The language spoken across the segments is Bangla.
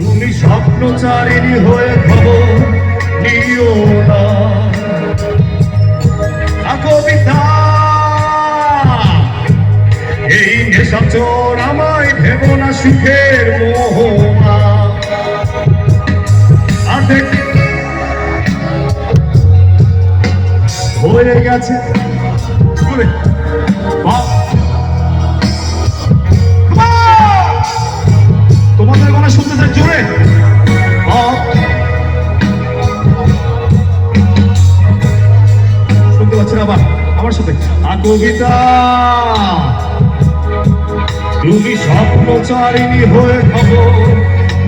তুমি স্বপ্নচারিণী হয়ে খবর নিও না। কবিতা, এই নেশাচর আমায় ভেব না সুখের মোহনা। হয়ে গেছে। পাচ্ছেন আবার, আমার সাথে। কবিতা তুমি স্বপ্নচারিণী হয়ে খবর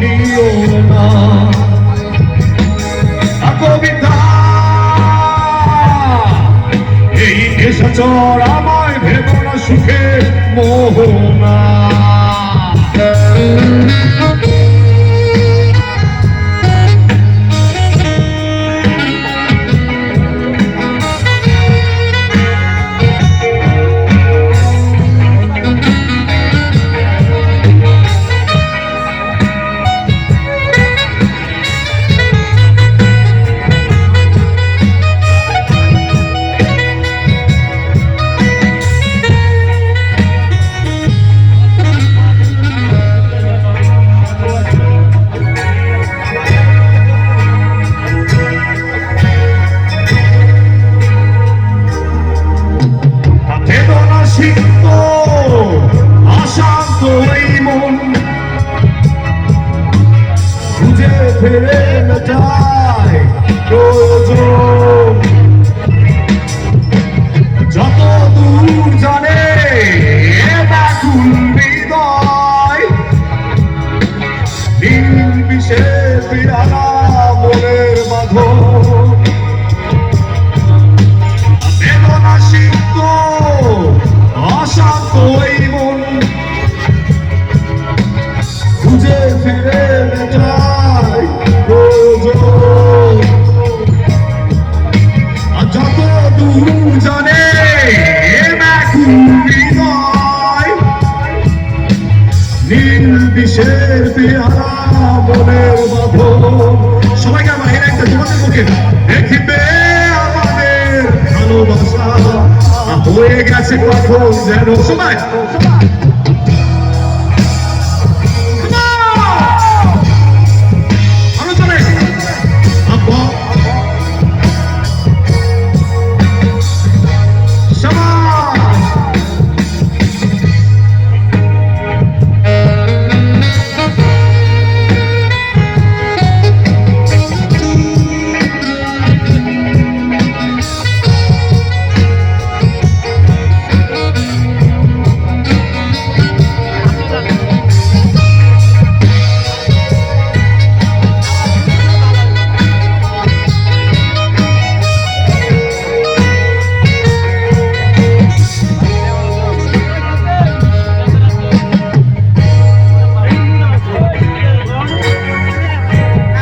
নিও না। আ কবিতা এই নেশাচর আমায় ভেব না, সুখে মোহনা ফেরে মেটায় প্রয়োজন যত দূর জানে এ ব্যাকুল হৃদয়। নীল বিষের বিড়ালা নীল বিষের পেয়ারা মনের বাঁধন সবাইকে বাহিরে একটা তোমাদের মুখে দেখিবে আমাদের ভালোবাসা। হয়ে গেছে কখন যেন। সবাই